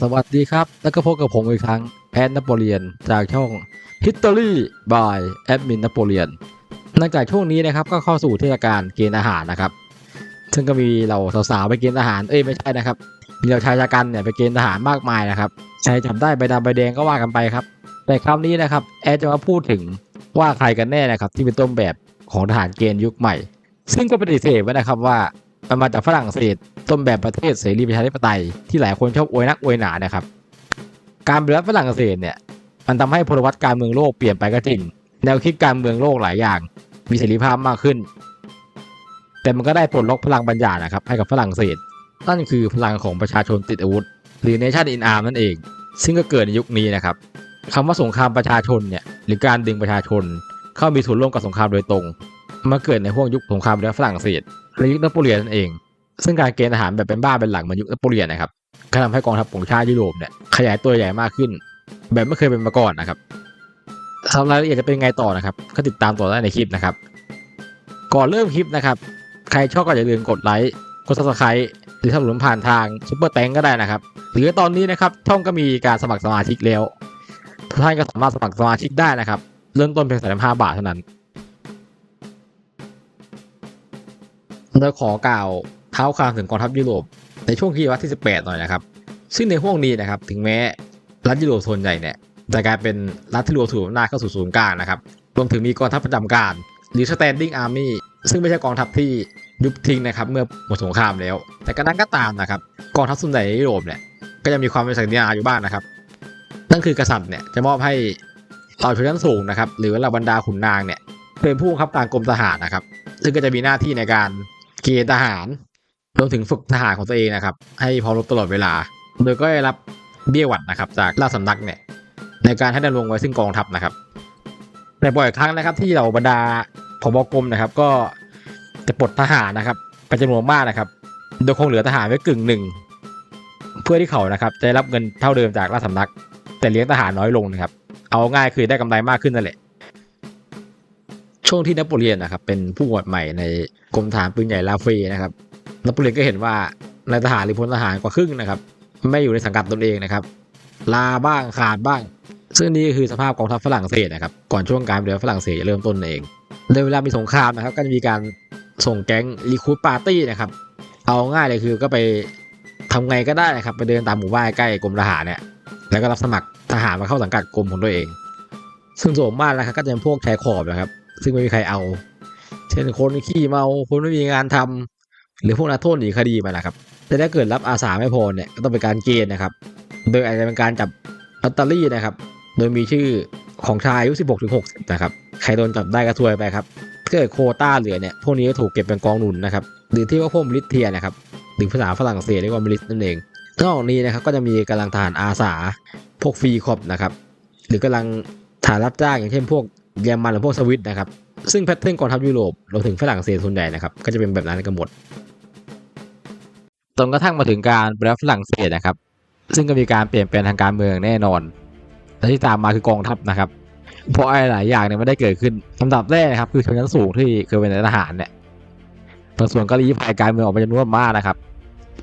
สวัสดีครับ แล้วก็พบกับผมอีกครั้งแอดนโปเลียน จากช่อง History by Admin นโปเลียนหลังจากช่วงนี้นะครับก็เข้าสู่เทศกาลเกณฑ์อาหารนะครับ ซึ่งก็มีเราสาวๆไปเกณฑ์อาหาร เอ้ยไม่ใช่นะครับ มีเราชายชะกันเนี่ยไปเกณฑ์อาหารมากมายนะครับใครจับได้ใบดำใบแดงก็ว่ากันไปครับ แต่คราวนี้นะครับแอดจะมาพูดถึงว่าใครกันแน่นะครับที่เป็นต้นแบบของทหารเกณฑ์ยุคใหม่ ซึ่งก็ปฏิเสธไว้นะครับว่ามันมาจากฝรั่งเศส ต้นแบบประเทศเสรีประชาธิปไตยที่หลายคนชอบอวยนักอวยหนานะครับ การเปฏิวัติฝรั่งเศสเนี่ยมันทำให้พลวัตการเมืองโลกเปลี่ยนไปก็จริง แนวคิดการเมืองโลกหลายอย่าง มีเสรีภาพมากขึ้น แต่มันก็ได้ปลดล็อกพลังบัญญัตินะครับ ให้กับฝรั่งเศส นั่นคือพลังของประชาชนติดอาวุธ หรือ Nation in Arms นั่นเอง ซึ่งก็เกิดในยุคนี้นะครับคำว่าสงครามประชาชนเนี่ยหรือการดึงประชาชน เข้ามีส่วนร่วมกับสงครามโดยตรงมาเกิดในห่วงยุคสงครามในฝรั่งเศสหรือยุคนโปเลียนนั่นเอง ซึ่งการเกณฑ์ทหารแบบเป็นบ้าเป็นหลังมือนยุคนโปเลียนนะครับก็ทำให้กองทัพของชาติยุโรปเนี่ยขยายตัวใหญ่มากขึ้น แบบไม่เคยเป็นมาก่อนนะครับสำหรับรายละเอียดจะเป็นไงต่อนะครับ ก็ติดตามต่อได้ในคลิปนะครับ ก่อนเริ่มคลิปนะครับ ใครชอบก็อย่าลืมกดไลค์ กดซับสไครต์หรือถ้าหนุนผ่านทางซุปเปอร์แตงก็ได้นะครับ หรือตอนนี้นะครับช่องก็มีการสมัครสมาชิกแล้ว ทุกท่านก็สามารถสมัครสมาชิกได้นะครับ เริ่มต้นเพียงสามห้าบาทเท่านั้นโดยขอกล่าว เท้าความถึงกองทัพยุโรปในช่วงที่วัตที่ 18 หน่อยนะครับ ซึ่งในห่วงนี้นะครับ ถึงแม้รัฐยุโรปส่วนใหญ่เนี่ยจะกลายเป็นรัฐที่รวมถืออำนาจเข้าสู่ศูนย์กลางนะครับ รวมถึงมีกองทัพประจำการ หรือ standing army ซึ่งไม่ใช่กองทัพที่ยุบทิ้งนะครับเมื่อหมดสงครามแล้ว แต่ก็นั้นก็ตามนะครับกองทัพส่วนใหญ่ในยุโรปเนี่ยก็ยังมีความเป็นศักดินาอยู่บ้างนะครับ นั่นคือกษัตริย์เนี่ยจะมอบให้เหล่าชนชั้นสูงนะครับหรือเหล่าบรรดาขุนนางเนี่ยเป็นผู้บังคับการกรมทหารนะครับ ซึ่งก็จะมีหน้าที่ในการเกณฑ์ทหาร รวมถึงฝึกทหารของตัวเองนะครับ ให้พร้อมรบตลอดเวลา โดยก็ได้รับเบี้ยหวัดนะครับ จากราชสำนักเนี่ยในการให้ดำรงไว้ซึ่งกองทัพนะครับ แต่บ่อยครั้งนะครับ ที่เหล่าบรรดาผบกรมนะครับ ก็จะปลดทหารนะครับเป็นจำนวนมากนะครับ โดยคงเหลือทหารไว้กึ่งหนึ่งเพื่อที่เขานะครับจะได้รับเงินเท่าเดิมจากราชสำนัก แต่เลี้ยงทหารน้อยลงนะครับ เอาง่ายคือได้กำไรมากขึ้นนั่นแหละ ช่วงที่นโปเลียนนะครับ เป็นผู้หมวดใหม่ในกรมทหารปืนใหญ่ลาเฟนะครับ นโปเลียนก็เห็นว่านายทหารหรือพลทหารกว่าครึ่งนะครับ ไม่อยู่ในสังกัดตนเองนะครับ ลาบ้างขาดบ้าง ซึ่งนี่ก็คือสภาพกองทัพฝรั่งเศสนะครับ ก่อนช่วงการเรือฝรั่งเศสจะเริ่มต้นเองในเวลามีสงครามนะครับ ก็จะมีการส่งแก๊งรีคูดปาร์ตี้นะครับ เอาง่ายเลยคือก็ไปทำไงก็ได้นะครับ ไปเดินตามหมู่บ้านใกล้กรมทหารเนี่ย แล้วก็รับสมัครทหารมาเข้าสังกัดกรมของตัวเอง ซึ่งส่วนมากนะครับก็จะเป็นพวกชายขอบนะครับ ซึ่งไม่มีใครเอา เช่นคนขี้เมา คนไม่มีงานทำ หรือพวกนักโทษหนีคดีมานะครับ แต่ถ้าเกิดรับอาสาไม่พอเนี่ยก็ต้องเป็นการเกณฑ์นะครับ โดยอาจจะเป็นการจับลอตเตอรี่นะครับ โดยมีชื่อของชายอายุ 16ถึง60 นะครับ ใครโดนจับได้ก็ซวยไปครับถ้าเกิดโคต้าเหลือเนี่ย พวกนี้ก็ถูกเก็บเป็นกองหนุนนะครับ หรือที่ว่าพวกมิลิเทียนะครับ หรือภาษาฝรั่งเศสเรียกว่ามิลิสนั่นเองนอกจากนี้นะครับก็จะมีกำลังทหารอาสา พวกฟรีคอปนะครับ หรือกำลังฐานรับจ้างอย่างเช่นพวกเยอรมันหรือพวกสวิตนะครับ ซึ่งแพทเทิร์นกองทัพยุโรปรวมถึงฝรั่งเศสส่วนใหญ่นะครับ ก็จะเป็นแบบนั้นกันหมด จนกระทั่งมาถึงการแปฏิวัติฝรั่งเศสนะครับ ซึ่งก็มีการเปลี่ยนแปลงทางการเมืองแน่นอนและที่ตามมาคือกองทัพนะครับ เพราะอะไรหลายอย่างเนี่ยไม่ได้เกิดขึ้นลำดับแรกนะครับ คือชนชั้นสูงที่เคยเป็นนายทหารเนี่ยบางส่วนก็รีภัยการเมืองออกไปจำนวนมากนะครับ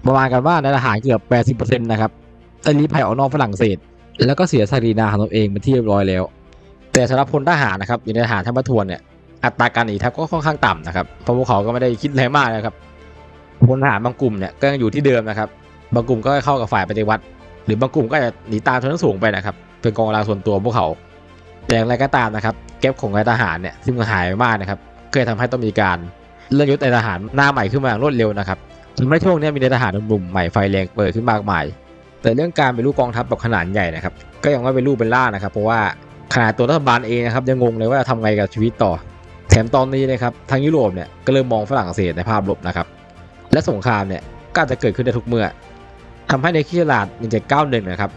ประมาณกันว่านายทหารเกือบ 80%นะครับได้รีภัยออกนอกฝรั่งเศส แล้วก็เสียศักดินาของตัวเองเป็นที่เรียบร้อยแล้ว แต่สำหรับพลทหารนะครับอยู่ในทหารทัพประทวนเนี่ยอัตราการหนีทัพก็ค่อนข้างต่ำนะครับเพราะพวกเขาก็ไม่ได้คิดอะไรมากนะครับ พลทหารบางกลุ่มเนี่ยก็ยังอยู่ที่เดิมนะครับ บางกลุ่มก็เข้ากับฝ่ายปฏิวัติ หรือบางกลุ่มก็จะหนีตามชนชั้นสูงไปนะครับ เป็นกองกำลังส่วนตัวพวกเขา แต่อย่างไรก็ตามนะครับแก๊ปของนายทหารเนี่ยซึ่งหายไปมากนะครับเลยทำให้ต้องมีการเลื่อนยศนายทหารหน้าใหม่ขึ้นมาอย่างรวดเร็วนะครับทำให้ช่วงนี้มีนายทหารหนุ่มใหม่ไฟแรงเปิดขึ้นมากมาย แต่เรื่องการเป็นลูกกองทัพแบบขนาดใหญ่นะครับก็ยังไม่เป็นรูปเป็นร่านะครับ เพราะว่าขนาดตัวรัฐบาลเองนะครับยังงงเลยว่าจะทำไงกับชีวิตต่อ แถมตอนนี้นะครับทางยุโรปเนี่ยก็เริ่มมองฝรั่งเศสในภาพลบนะครับ และสงครามเนี่ยก็จะเกิดขึ้นได้ทุกเมื่อทำให้ในคริสตศักราช1791นะครับ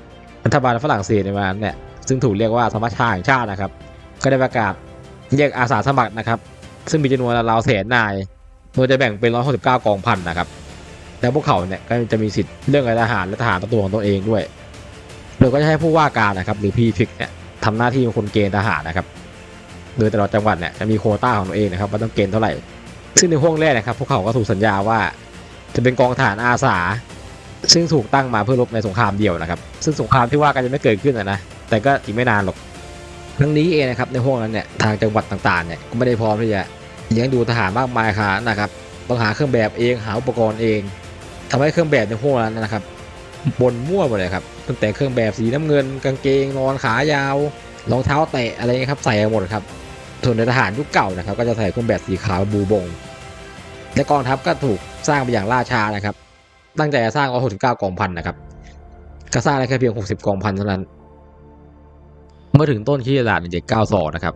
รัฐบาลฝรั่งเศสในวันนั้นเนี่ยซึ่งถูกเรียกว่าสมัชชาแห่งชาตินะครับ ก็ได้ประกาศแยกอาสาสมัครนะครับ ซึ่งมีจำนวนราวแสนนายโดยจะแบ่งเป็น 169 กองพันนะครับแล้วพวกเขาเนี่ยก็จะมีสิทธิ์เรื่องการทหารและทหารตัวของตัวเองด้วยโดยก็จะให้ผู้ว่าการนะครับหรือพีพิกเนี่ยทำหน้าที่เป็นคนเกณฑ์ทหารนะครับ โดยแต่ละจังหวัดเนี่ยจะมีโควต้าของตัวเองนะครับว่าต้องเกณฑ์เท่าไหร่ ซึ่งในห้วงแรกนะครับพวกเขาก็ถูกสัญญาว่า จะเป็นกองทหารอาสา ซึ่งถูกตั้งมาเพื่อรบในสงครามเดียวนะครับ ซึ่งสงครามที่ว่ากันจะไม่เกิดขึ้นนะ แต่ก็อีกไม่นานหรอกทั้งนี้เองนะครับในห้วงนั้นเนี่ยทางจังหวัดต่างๆเนี่ยก็ไม่ได้พร้อมที่จะเลี้ยงดูทหารมากมายค่ะนะครับต้องหาเครื่องแบบเองหาอุปกรณ์เองทำให้เครื่องแบบในห้วงนั้นนะครับบนมั่วหมดเลยครับตั้งแต่เครื่องแบบสีน้ำเงิน กางเกงนอนขายาวรองเท้าเตะอะไรเงี้ยครับใส่หมดครับส่วนในทหารยุคเก่านะครับ ก็จะใส่เครื่องแบบสีขาวบูบง และกองทัพก็ถูกสร้างไปอย่างล่าช้านะครับ ตั้งใจจะสร้าง169กองพันนะครับก็สร้างได้แค่เพียง 60กองพันเท่านั้น เมื่อถึงต้นคริสตศักราช1792นะครับ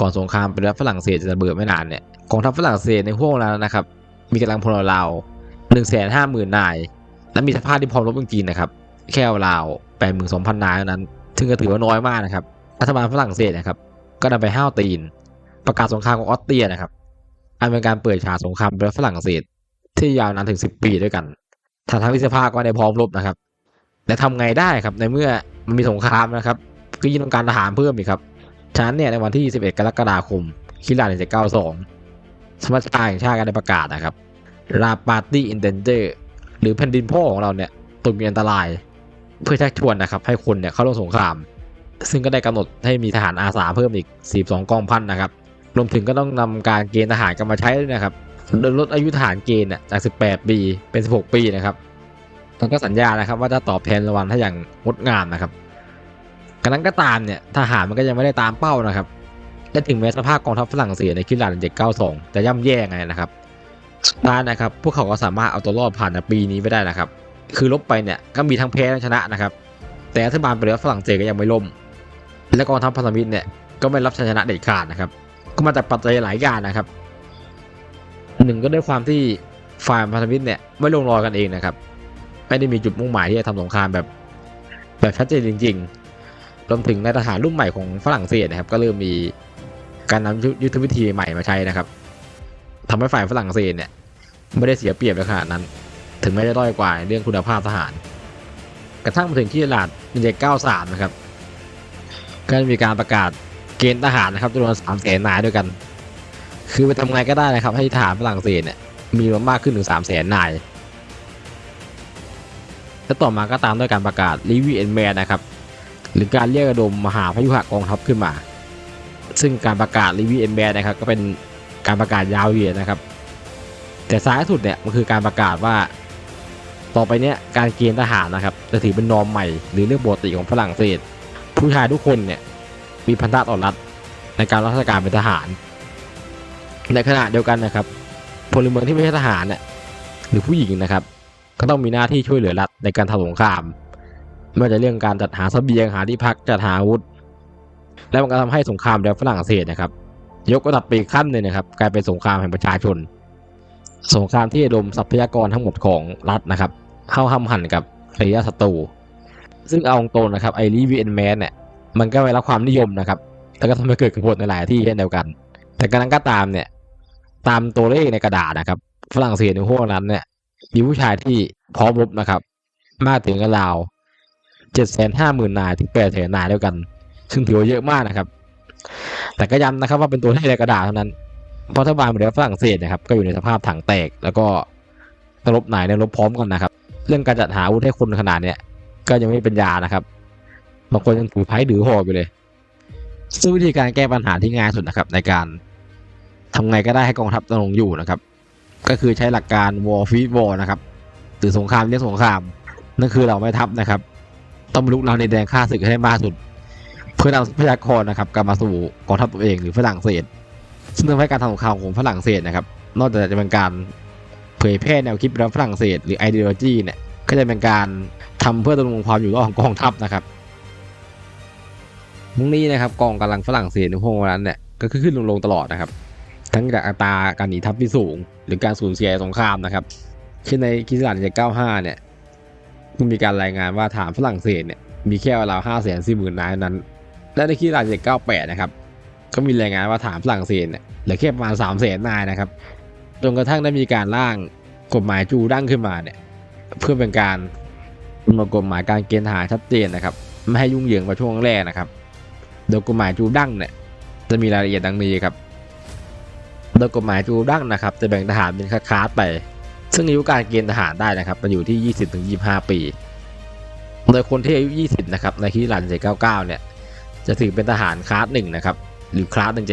ก่อนสงครามเป็นรัฐฝรั่งเศสจะระเบิดไม่นานเนี่ยกองทัพฝรั่งเศสในห้วงเวลานั้นนะครับ มีกำลังพลราว1 5 0 0 0 0นาย และมีสภาพที่พร้อมรบจริงๆนะครับ แค่ราว82,000นายเท่านั้นซึ่งก็ถือว่าน้อยมากนะครับ รัฐบาลฝรั่งเศสนะครับ ก็นำไปห้าวตีน ประกาศสงครามกับออสเตรียนะครับ อันเป็นการเปิดฉากสงครามป็นฝรั่งเศส ที่ยาวนานถึง10ปีด้วยกันทางทางวิสภาก็ได้พร้อมรบนะครับ และทำไงได้ครับในเมื่อมันมีสงครามนะครับ ก็ยิ่งต้องการทหารเพิ่มอีกครับฉะนั้นเนี่ยในวันที่11กรกฎาคมคิรา1792สมัชชาแห่งชาติก็ได้ประกาศนะครับลาปาร์ตี้อินเดนเจอร์หรือแผ่นดินพ่อของเราเนี่ยตกมีอันตราย เพื่อชักชวนนะครับ ให้คนเนี่ยเข้าร่วมสงคราม ซึ่งก็ได้กำหนดให้มีทหารอาสาเพิ่มอีก 42 กองพันนะครับ รวมถึงก็ต้องนำการเกณฑ์ทหารกันมาใช้ด้วยนะครับโดยลดอายุทหารเกณฑ์จาก 18 ปีเป็น 16 ปีนะครับแล้วก็สัญญานะครับ ว่าจะตอบแทนรางวัลให้อย่างงดงามนะครับกระนั้นก็ตามเนี่ยทหารมันก็ยังไม่ได้ตามเป้านะครับและถึงแม้สภาพกองทัพฝรั่งเศสในคริสตศักราช792 จะย่ำแย่ไงนะครับสุดท้ายนะครับ พวกเขาก็สามารถเอาตัวรอดผ่านในปีนี้ไปได้นะครับ คือลบไปเนี่ยก็มีทั้งแพ้ทั้งชนะนะครับ แต่รัฐบาลประเทศฝรั่งเศสก็ยังไม่ล่ม และกองทัพพันธมิตรเนี่ยก็ไม่รับชัยชนะเด็ดขาดนะครับ ก็มาจากปัจจัยหลายอย่างนะครับหนึ่งก็ด้วยความที่ฝ่ายพันธมิตรเนี่ยไม่ลงรอยกันเองนะครับไม่ได้มีจุดมุ่งหมายที่จะทำสงครามแบบแบบชัดเจนจริง ๆ รวมถึงในทหารรุ่นใหม่ของฝรั่งเศสนะครับ ก็เริ่มมีการนำยุทธวิธีใหม่มาใช้นะครับทำให้ฝ่ายฝรั่งเศสเนี่ยไม่ได้เสียเปรียบในขนาดนั้น ถึงแม้จะด้อยกว่าเรื่องคุณภาพทหาร กระทั่งมาถึงที่ตลาด1793นะครับ ก็มีการประกาศ เกณฑ์ทหารนะครับจำนวน3แสนนายด้วยกัน คือไปทำไงก็ได้นะครับ ให้ทหารฝรั่งเศสเนี่ยมีมากขึ้นถึง3แสนนาย และต่อมาก็ตามด้วยการประกาศลีวีเอ็นแมนนะครับ หรือการเรียกระดมมหาพยุหกองทัพขึ้นมา ซึ่งการประกาศลีวีเอ็นแมนนะครับ ก็เป็นการประกาศยาวเหยียดนะครับ แต่ซ้ายสุดเนี่ยมันคือการประกาศว่า ต่อไปเนี้ยการเกณฑ์ทหารนะครับจะถือเป็นนอมใหม่หรือเรื่องปกติของฝรั่งเศส ผู้ชายทุกคนเนี่ย มีพันธะต่อรัฐในการรับราชการเป็นทหาร ในขณะเดียวกันนะครับพลเมืองที่ไม่ใช่ทหารเนี่ยหรือผู้หญิงนะครับ ก็ต้องมีหน้าที่ช่วยเหลือรัฐในการทำสงครามไม่ว่าจะเรื่องการจัดหาเสบียงหาที่พักจัดหาอาวุธ และมันก็ทำให้สงครามในฝรั่งเศสนะครับ ยกระดับไปอีกขั้นหนึ่งนะครับ กลายเป็นสงครามแห่งประชาชน สงครามที่ระดมทรัพยากรทั้งหมดของรัฐนะครับ เข้าห้ำหั่นกับระยศัตรูซึ่งเอาตรงนะครับไอรีวีเอ็นแมนเนี่ย มันก็ไม่รับความนิยมนะครับ แล้วก็ทำให้เกิดกบฏในหลายที่เช่นเดียวกัน แต่กระนั้นก็ตามเนี่ย ตามตัวเลขในกระดาษนะครับ ฝรั่งเศสในห้วงนั้นเนี่ยมีผู้ชายที่พร้อมรบนะครับ มากถึงกราวเจ็ดแสนห้าหมื่นนายถึงแปดแสนนายเด้วกัน ซึ่งถือว่าเยอะมากนะครับ แต่ก็ย้ำนะครับว่าเป็นตัวเลขในกระดาษเท่านั้น เพราะถ้าบานเรือฝรั่งเศสนะครับ ก็อยู่ในสภาพถังแตก แล้วก็รบหนายในรบพร้อมกันนะครับ เรื่องการจัดหาอาวุธให้คนขนาดเนี้ยก็ยังไม่เป็นยานะครับ บางคนยังถือไพ่ถือหอไปเลยซึ่งวิธีการแก้ปัญหาที่ง่ายสุดนะครับ ในการทำไงก็ได้ให้กองทัพดำรงอยู่นะครับ ก็คือใช้หลักการ war f e e war นะครับหรือสงครามเรียกสงครามนั่นคือเราไม่ทัพนะครับ ต้องลุกเราในแดนฆ่าศึกให้มากสุด เพื่อนำทรัพยากรนะครับกลับมาสู่กองทัพตัวเองหรือฝรั่งเศส ซึ่งทำให้การทำสงครามของฝรั่งเศสนะครับ นอกจากจะเป็นการเผยแพร่แนวคิดแบบฝรั่งเศส หรือ ideology เนี่ยก็จะเป็นการทำเพื่อดำรงความอยู่รอดของกองทัพนะครับ ทั้งนี้นะครับกองกำลังฝรั่งเศสในห้วงเวลานั้นเนี่ยก็ขึ้นลงลงตลอดนะครับ ทั้งจากอัตราการหนีทัพที่สูง หรือการสูญเสียสงครามนะครับเช่นในคริสตศักราช95 เนี่ยมีการรายงานว่าฐานฝรั่งเศสเนี่ยมีแค่ราว5แสนสี่หมื่นายนั้น และในคริสตศักราช98 นะครับก็มีรายงานว่าฐานฝรั่งเศสเนี่ยเหลือแค่ประมาณ3แสนนายนะครับจนกระทั่งได้มีการร่างกฎหมายจูดั้งขึ้นมาเนี่ยเพื่อเป็นการกำหนดกฎหมายการเกณฑ์ทหารชัดเจนนะครับ ไม่ให้ยุ่งเหยิงกว่าช่วงแรกนะครับ โดยกฎหมายจูดั้งเนี่ยจะมีรายละเอียดดังนี้ครับ โดยกฎหมายจูดั้งนะครับ จะแบ่งทหารเป็นคลาสไป ซึ่งอายุการเกณฑ์ทหารได้นะครับมันอยู่ที่ 20ถึง25 ปี โดยคนที่อายุ 20 นะครับในที่รัน799 เนี่ยจะถือเป็นทหารคลาสหนึ่งนะครับหรือคลาส1799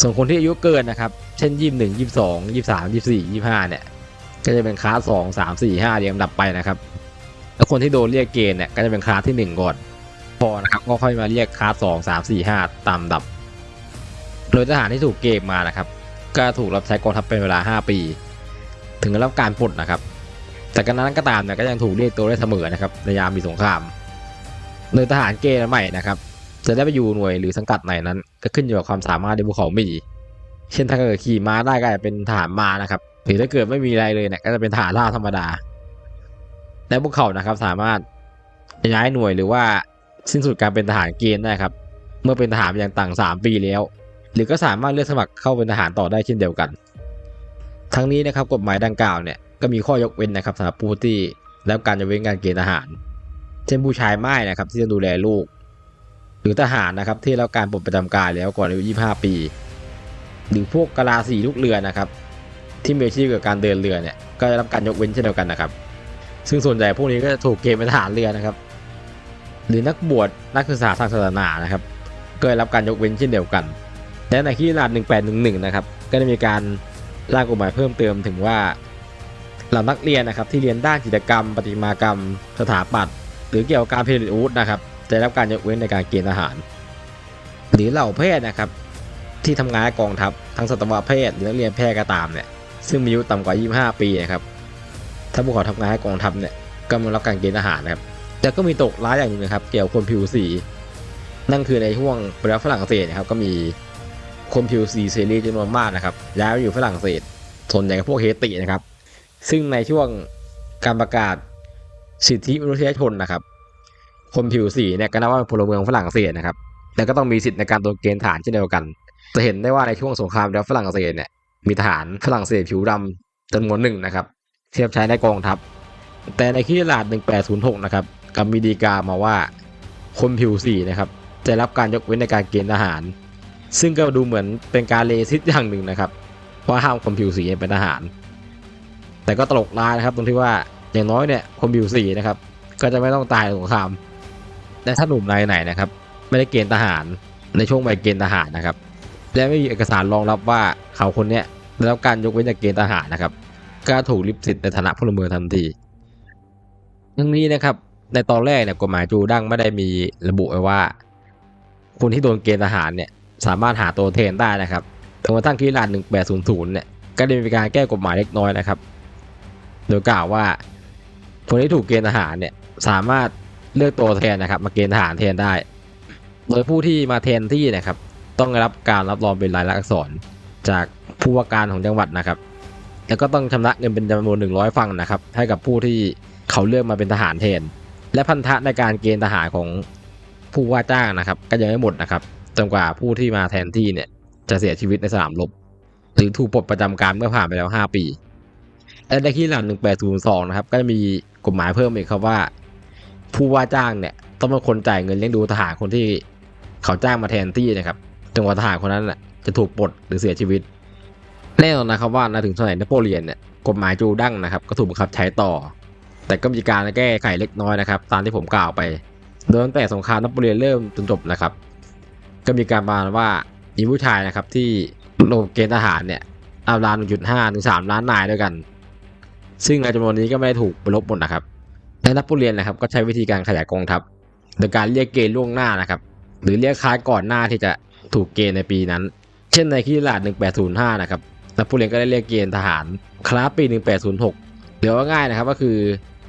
ส่วนคนที่อายุเกินนะครับเช่น 21 22 23 24 25 เนี่ยก็จะเป็นคลาส2 3 4 5เรียงลำดับไปนะครับแล้วคนที่โดนเรียกเกณฑ์เนี่ยก็จะเป็นคลาสที่ 1 ก่อน พอนะครับก็ค่อยมาเรียกคลามส2 3 4 5ตามดับ โดยทหารที่ถูกเกณฑ์มานะครับ ก็ถูกรับใช้กองทัพเป็นเวลา 5 ปี ถึงรับการปลดนะครับ แต่กันนั้นก็ตามเนี่ยก็ยังถูกเรียกตัวได้เสมอนะครับในยามมีสงครามโดยทหารเกณฑ์ใหม่นะครับจะได้ไปอยู่หน่วยหรือสังกัดไหนนั้น ก็ขึ้นอยู่กับความสามารถที่พวกเขามี เช่นถ้าเกิดขี่ม้าได้ก็จะเป็นทหารม้านะครับหรือถ้าเกิดไม่มีอะไรเลยเนี่ยก็จะเป็นทหารราธรรมดาและพวกเขานะครับสามารถย้ายหน่วยหรือว่า สิ้นสุดการเป็นทหารเกณฑ์ได้ครับ เมื่อเป็นทหารอย่างต่างสามปีแล้ว หรือก็สามารถเลือกสมัครเข้าเป็นทหารต่อได้เช่นเดียวกัน ทั้งนี้นะครับกฎหมายดังกล่าวเนี่ยก็มีข้อยกเว้นนะครับสำหรับผู้ที่แล้วการจะเว้นการเกณฑ์ทหาร เช่นผู้ชายไม่นะครับที่จะดูแลลูก หรือทหารนะครับที่แล้วการปลดประจำการแล้วก่อนอายุ 25 ปี หรือพวกกะลาสีลูกเรือนะครับ ที่มีอาชีพเกี่ยวกับการเดินเรือเนี่ยก็ได้รับการยกเว้นเช่นเดียวกันนะครับ ซึ่งส่วนใหญ่พวกนี้ก็จะถูกเกณฑ์เป็นทหารเรือนะครับ หรือนักบวชนักศึกษาทางศาสนานะครับก็ได้รับการยกเว้นเช่นเดียวกัน และในที่ราช1811 นะครับ ก็ได้มีการร่างกฎหมายเพิ่มเติมถึงว่าเหล่านักเรียนนะครับที่เรียนด้านจิตรกรรม ประติมากรรม สถาปัตย์หรือเกี่ยวกับการผลิตอุธนะครับจะได้รับการยกเว้นในการเกณฑ์ทหาร หรือเหล่าแพทย์นะครับ ที่ทำงานกองทัพทั้งสัตวแพทย์หรือนักเรียนแพทย์ก็ตามเนี่ยซึ่งมีอายุต่ำกว่า 25 ปีนะครับถ้าพวกเขาทำงานให้กองทัพเนี่ยก็ไมารับการเกณฑ์ทหารนะครับ แต่ก็มีตกร้ายอย่างหนึ่งนะครับ เกี่ยวกับคนผิวสี นั่นคือในช่วงปริวัติฝรั่งเศสนะครับก็มีคนผิวสีเสรีจำนวนมากนะครับย้ายไปอยู่ฝรั่งเศสส่วนใหญ่ก็พวกเฮตินะครับ ซึ่งในช่วงการประกาศสิทธิมนุษยชนนะครับ คนผิวสีเนี่ยก็นับว่าเป็นพลเมืองฝรั่งเศสนะครับแต่ก็ต้องมีสิทธิในการโดนเกณฑ์ทหารเช่นเดียวกัน จะเห็นได้ว่าในช่วงสงครามแล้วฝรั่งเศสเนี่ยมีทหารฝรั่งเศสผิวดำจำนวนหนึ่งนะครับ เทียบใช้ในกองทัพ แต่ในคริสตราช1806 นะครับ กับมีดีกามาว่า คนผิวสีนะครับจะรับการยกเว้นในการเกณฑ์ทหาร ซึ่งก็ดูเหมือนเป็นการเลซิสอย่างหนึ่งนะครับว่าห้ามคนผิวสีเป็นทหาร แต่ก็ตลกร้ายนะครับ ตรงที่ว่าอย่างน้อยเนี่ยคนผิวสีนะครับ ก็จะไม่ต้องตายในสงครามและถ้าหนุ่มรายไหนนะครับ ไม่ได้เกณฑ์ทหารในช่วงใบเกณฑ์ทหารนะครับและไม่มีเอกสารรองรับว่าเขาคนเนี้ยได้รับการยกเว้นจากเกณฑ์ทหารนะครับก็ถูกลิบสิทธิ์ในฐานะพลเมืองทันที ทั้งนี้นะครับ ในตอนแรกเนี่ยกฎหมายจูดั้งไม่ได้มีระบุไว้ว่า คนที่โดนเกณฑ์ทหารเนี่ยสามารถหาตัวแทนได้นะครับจนกระทั่งคริสตศักราช1800เนี่ยก็ได้มีการแก้กฎหมายเล็กน้อยนะครับ โดยกล่าวว่า คนที่ถูกเกณฑ์ทหารเนี่ยสามารถเลือกตัวแทนนะครับ มาเกณฑ์ทหารแทนได้ โดยผู้ที่มาแทนที่นะครับ ต้องรับการรับรองเป็นลายลักษณ์อักษร จากผู้ว่าการของจังหวัดนะครับ แล้วก็ต้องชำระเงินเป็นจำนวน100ฟังนะครับ ให้กับผู้ที่เขาเลือกมาเป็นทหารแทน และพันธะในการเกณฑ์ทหารของผู้ว่าจ้างนะครับ ก็ยังไม่หมดนะครับจนกว่าผู้ที่มาแทนที่เนี่ยจะเสียชีวิตในสนามรบหรือถูกปลดประจำการเมื่อผ่านไปแล้ว 5 ปีและในที่หลัง1802นะครับก็มีกฎหมายเพิ่มอีกครับว่า ผู้ว่าจ้างเนี่ยต้องเป็นคนจ่ายเงินเลี้ยงดูทหารคนที่เขาจ้างมาแทนที่นะครับจนกว่าทหารคนนั้นจะถูกปลดหรือเสียชีวิตแน่นอนนะครับว่าถึงสมัยนโปเลียนเนี่ยกฎหมายจูดั้งนะครับ ก็ถูกบังคับใช้ต่อ แต่ก็มีการแก้ไขเล็กน้อยนะครับ ตามที่ผมกล่าวไปโดยตั้งแต่สงครามนโปเลียนเริ่มจนจบนะครับ ก็มีการประมาณว่ามีผู้ชายนะครับที่ลงเกณฑ์ทหารเนี่ยราวๆ1.5ถึง3ล้านนายด้วยกัน ซึ่งในจำนวนนี้ก็ไม่ได้ถูกลบหมดนะครับและนโปเลียนนะครับ ก็ใช้วิธีการขยายกองทัพโดยการเรียกเกณฑ์ล่วงหน้านะครับ หรือเรียกค้ายก่อนหน้าที่จะถูกเกณฑ์ในปีนั้น เช่นในคริสตศักราช1805 นะครับนโปเลียนก็ได้เรียกเกณฑ์ทหารคลาสปี 1806 เดี๋ยวว่าง่ายนะครับก็คือ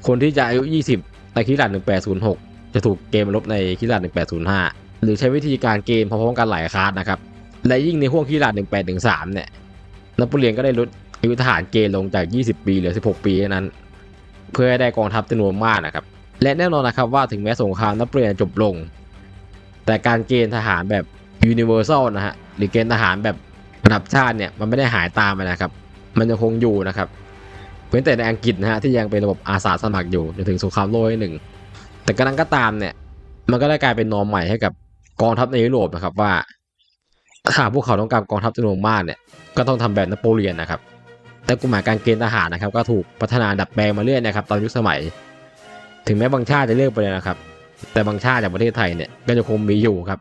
คนที่จะอายุ 20 ในคริสตศักราช1806 จะถูกเกมลบในคริสตศักราช1805 หรือใช้วิธีการเกณฑ์พร้อมๆกันหลายคลาสนะครับ และยิ่งในห่วงคริสตศักราช1813 เนี่ยนโปเลียนก็ได้ลดอายุทหารเกณฑ์ลงจาก 20 ปีเหลือ 16 ปีเท่านั้น เพื่อให้ได้กองทัพจำนวนมากนะครับ และแน่นอนนะครับว่าถึงแม้สงครามนโปเลียนจบลง แต่การเกณฑ์ทหารแบบ universal นะฮะหรือเกณฑ์ทหารแบบระดับชาติเนี่ยมันไม่ได้หายตามไปนะครับ มันยังคงอยู่นะครับ เว้นแต่ในอังกฤษนะฮะที่ยังเป็นระบบอาสาสมัครอยู่จนถึงสงครามโลกที่หนึ่งแต่กระนั้นก็ตามเนี่ย มันก็ได้กลายเป็นนอมใหม่ให้กับกองทัพในยุโรปนะครับว่าถ้าหากพวกเขาต้องการกองทัพจำนวนมากเนี่ยก็ต้องทำแบบนโปเลียนนะครับ แต่กฎหมายการเกณฑ์ทหารนะครับ ก็ถูกพัฒนาดัดแปลงมาเรื่อยนะครับตามยุคสมัย ถึงแม้บางชาติจะเลิกไปเลยนะครับ แต่บางชาติจากประเทศไทยเนี่ยก็จะคงมีอยู่ครับ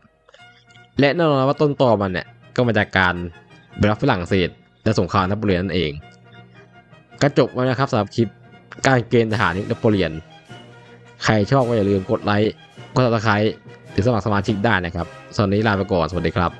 และแน่นอนว่าต้นตอมันเนี่ยก็มาจากการไปรับฝรั่งเศสและสงครามนโปเลียนนั่นเอง ก็จบแล้วนะครับสำหรับคลิปการเกณฑ์ทหารนโปเลียน ใครชอบก็อย่าลืมกดไลค์ กดติดตามหรือสมัครสมาชิกได้นะครับสำหรับวันนี้ลาไปก่อน สวัสดีครับ